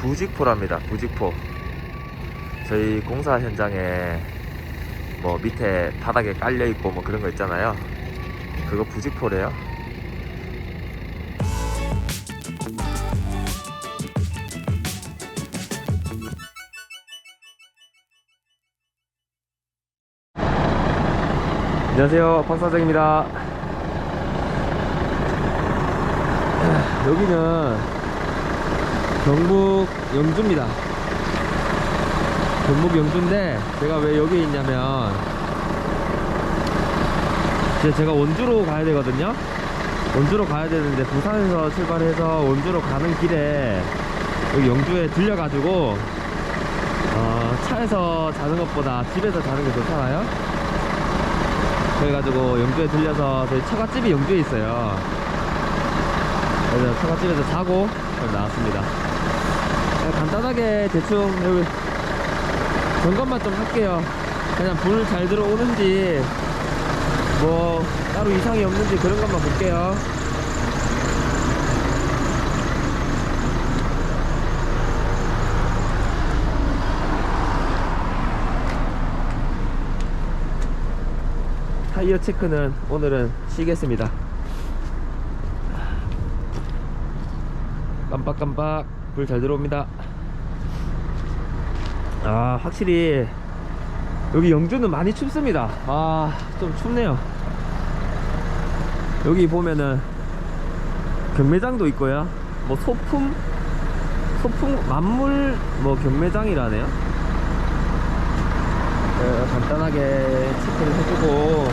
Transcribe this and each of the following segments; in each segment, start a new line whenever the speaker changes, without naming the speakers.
부직포랍니다. 부직포. 저희 공사 현장에 뭐 밑에 바닥에 깔려 있고 뭐 그런 거 있잖아요. 그거 부직포래요. 안녕하세요. 박 사장입니다. 여기는 경북 영주입니다. 경북 영주인데 제가 왜 여기 있냐면 이제 제가 원주로 가야 되거든요. 원주로 가야 되는데 부산에서 출발해서 원주로 가는 길에 여기 영주에 들려가지고 어, 차에서 자는 것보다 집에서 자는 게 좋잖아요. 그래가지고 영주에 들려서 저희 처갓집이 영주에 있어요. 그래서 처갓집에서 자고 나왔습니다. 간단하게 대충 여기 점검만 좀 할게요. 그냥 불 잘 들어오는지 뭐 따로 이상이 없는지 그런 것만 볼게요. 타이어 체크는 오늘은 쉬겠습니다. 깜빡깜빡 불 잘 들어옵니다. 아 확실히 여기 영주는 많이 춥습니다. 아 좀 춥네요. 여기 보면은 경매장도 있고요. 뭐 소품 소품 만물 뭐 경매장이라네요. 어, 간단하게 체크를 해주고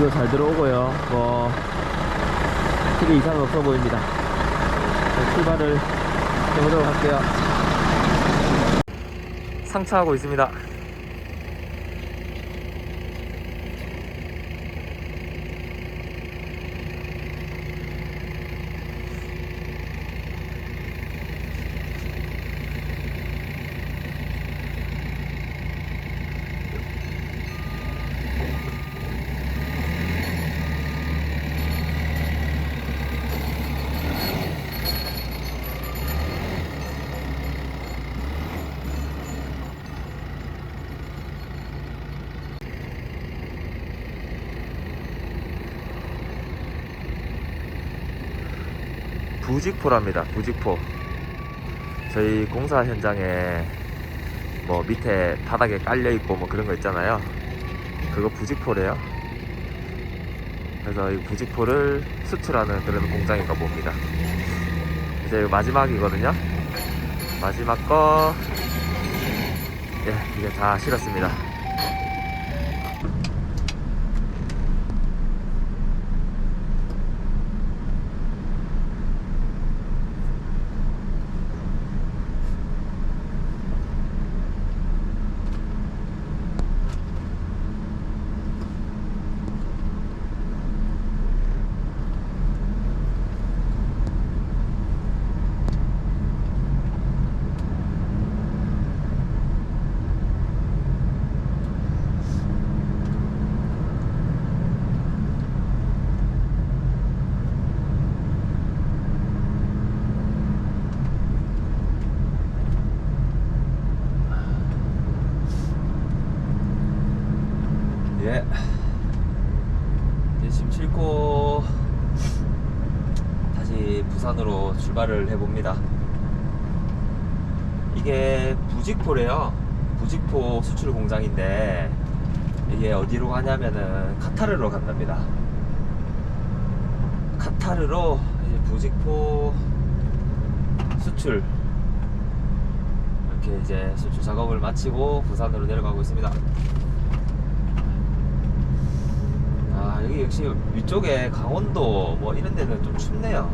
물도 잘 들어오고요. 뭐 크게 이상은 없어 보입니다. 자, 출발을 해보도록 할게요. 상차하고 있습니다. 부직포랍니다. 부직포. 저희 공사 현장에 뭐 밑에 바닥에 깔려 있고 뭐 그런 거 있잖아요. 그거 부직포래요. 그래서 이 부직포를 수출하는 그런 공장인가 봅니다. 이제 마지막이거든요. 마지막 거, 예, 이제 다 실었습니다. 예. 이제 짐 싣고 다시 부산으로 출발을 해봅니다. 이게 부직포래요. 부직포 수출 공장인데 이게 어디로 가냐면은 카타르로 간답니다. 카타르로 부직포 수출 이렇게 이제 수출 작업을 마치고 부산으로 내려가고 있습니다. 아 여기 역시 위쪽에 강원도 뭐 이런 데는 좀 춥네요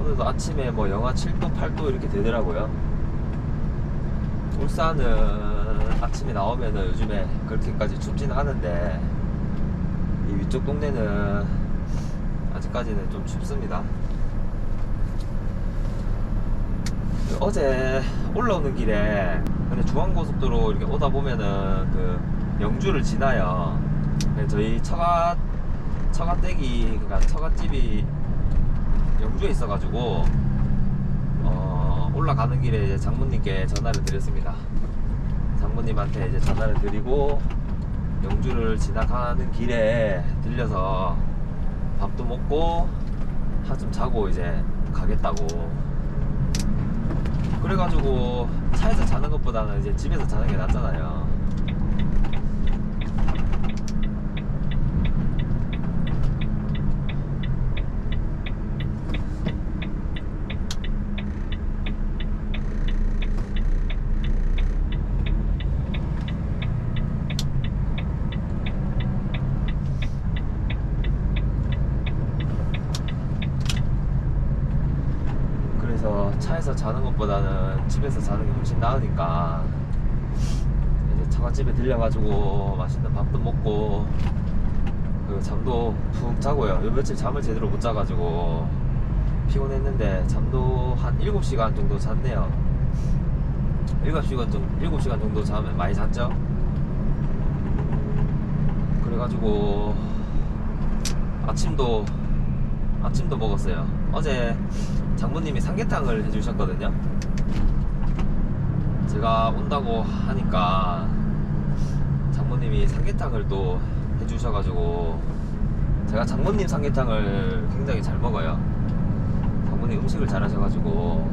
오늘도 아침에 뭐 영하 7도 8도 이렇게 되더라고요 울산은 아침에 나오면은 요즘에 그렇게까지 춥진 않은데 이 이쪽 동네는 아직까지는 좀 춥습니다. 어제 올라오는 길에 근데 중앙고속도로 이렇게 오다 보면은 그 영주를 지나요. 근데 저희 처갓 처갓댁이 그러니까 처갓집이 영주에 있어가지고 어, 올라가는 길에 이제 장모님께 전화를 드렸습니다. 장모님한테 이제 전화를 드리고 영주를 지나가는 길에 들려서 밥도 먹고 한좀 자고 이제 가겠다고 그래가지고 차에서 자는 것보다는 이제 집에서 자는 게 낫잖아요 그래서 차에서 자는 것보다는 집에서 자는 게 훨씬 나으니까 이제 처갓집에 들려가지고 맛있는 밥도 먹고 그리고 잠도 푹 자고요. 요 며칠 잠을 제대로 못 자가지고 피곤했는데 잠도 한 7시간 정도 잤네요. 7시간 정도, 7시간 정도 자면 많이 잤죠? 그래가지고 아침도 아침도 먹었어요. 어제 장모님이 삼계탕을 해주셨거든요. 제가 온다고 하니까 장모님이 삼계탕을 또 해주셔가지고 제가 장모님 삼계탕을 굉장히 잘 먹어요. 장모님 음식을 잘 하셔가지고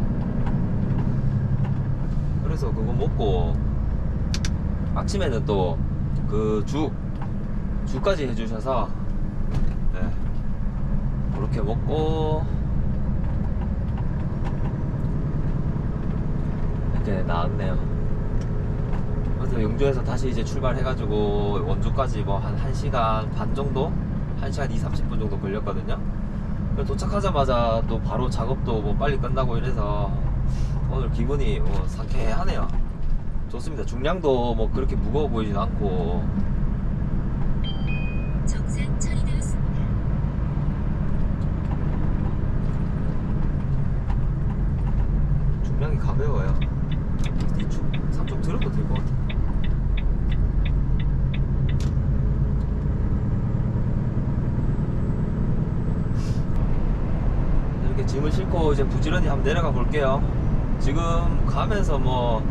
그래서 그거 먹고 아침에는 또 그 죽 죽까지 해주셔서 네. 그렇게 먹고 이렇게 나왔네요. 그래서 영주에서 다시 이제 출발해가지고 원주까지 뭐 한 1시간 반 정도? 1시간 2, 30분 정도 걸렸거든요. 도착하자마자 또 바로 작업도 뭐 빨리 끝나고 이래서 오늘 기분이 뭐 상쾌하네요. 좋습니다. 중량도 뭐 그렇게 무거워 보이진 않고
정상 처리되었습니다.
중량이 가벼워요. 이쪽, 삼쪽 들어도 될 것 같아. 이렇게 짐을 싣고 이제 부지런히 한번 내려가 볼게요. 지금 가면서 뭐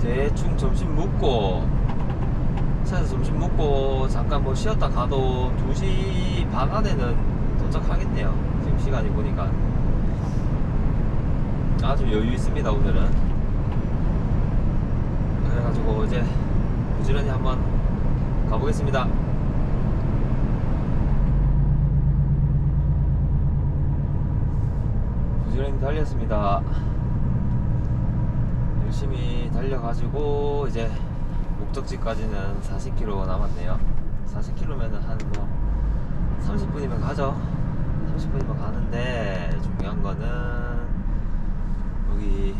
대충 점심 먹고 차에서 점심 먹고 잠깐 뭐 쉬었다 가도 2시 반 안에는 도착하겠네요. 지금 시간이 보니까. 아주 여유 있습니다 오늘은 그래가지고 이제 부지런히 한번 가보겠습니다. 부지런히 달렸습니다. 열심히 달려가지고 이제 목적지까지는 40km 남았네요. 40km면은 한뭐 30분이면 가죠. 30분이면 가는데 중요한 거는 여기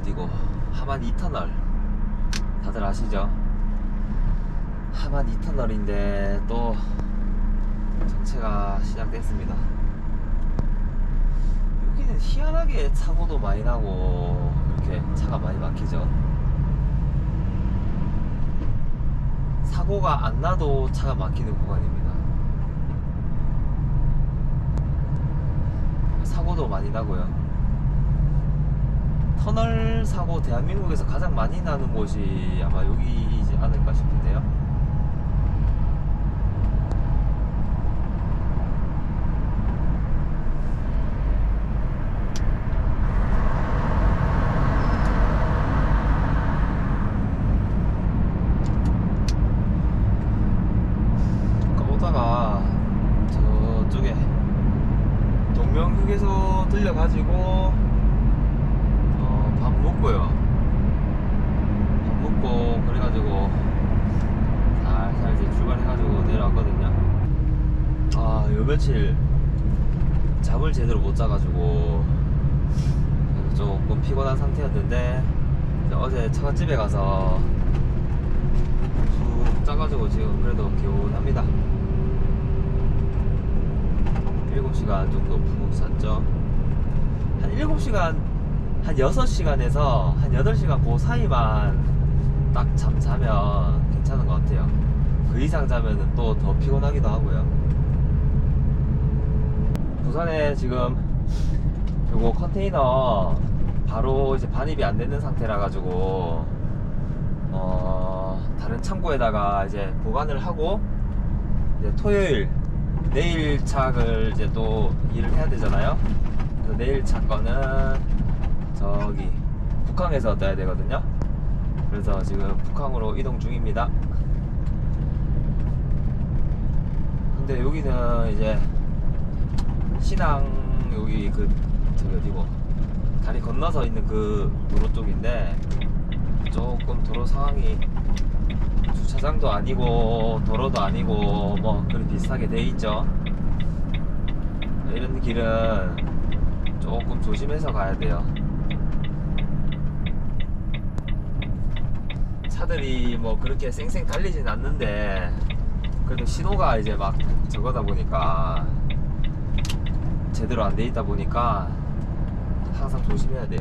어디고 하만 이터널 다들 아시죠? 하만 이터널인데 또 정체가 시작됐습니다. 여기는 희한하게 사고도 많이 나고 이렇게 차가 많이 막히죠. 사고가 안 나도 차가 막히는 구간입니다. 사고도 많이 나고요. 터널 사고 대한민국에서 가장 많이 나는 곳이 아마 여기이지 않을까 싶은데요. 오다가 저쪽에 동명휴게소 들려가지고 먹고요. 밥 먹고 그래가지고 살살 이제 출발해가지고 내려왔거든요. 아, 요 며칠 잠을 제대로 못 자가지고 조금 피곤한 상태였는데 어제 처갓집에 가서 푹 짜가지고 지금 그래도 개운합니다 7시간 정도 푹 잤죠 한 7시간 한 6시간에서 한 8시간 그 사이만 딱 잠 자면 괜찮은 것 같아요 그 이상 자면은 또더 피곤하기도 하고요 부산에 지금 요거 컨테이너 바로 이제 반입이 안 되는 상태라 가지고 어 다른 창고에다가 이제 보관을 하고 이제 토요일 내일 차를 이제 또 일을 해야 되잖아요. 그래서 내일 차 거는 저기 북항에서 떠야 되거든요. 그래서 지금 북항으로 이동 중입니다. 근데 여기는 이제 신앙 여기 그 저기 어디고 다리 건너서 있는 그 도로 쪽인데 조금 도로 상황이 주차장도 아니고 도로도 아니고 뭐 그런 비슷하게 돼 있죠. 이런 길은 조금 조심해서 가야 돼요. 차들이 뭐 그렇게 쌩쌩 달리진 않는데 그래도 신호가 이제 막 저거다 보니까 제대로 안 돼 있다 보니까 항상 조심해야 돼요.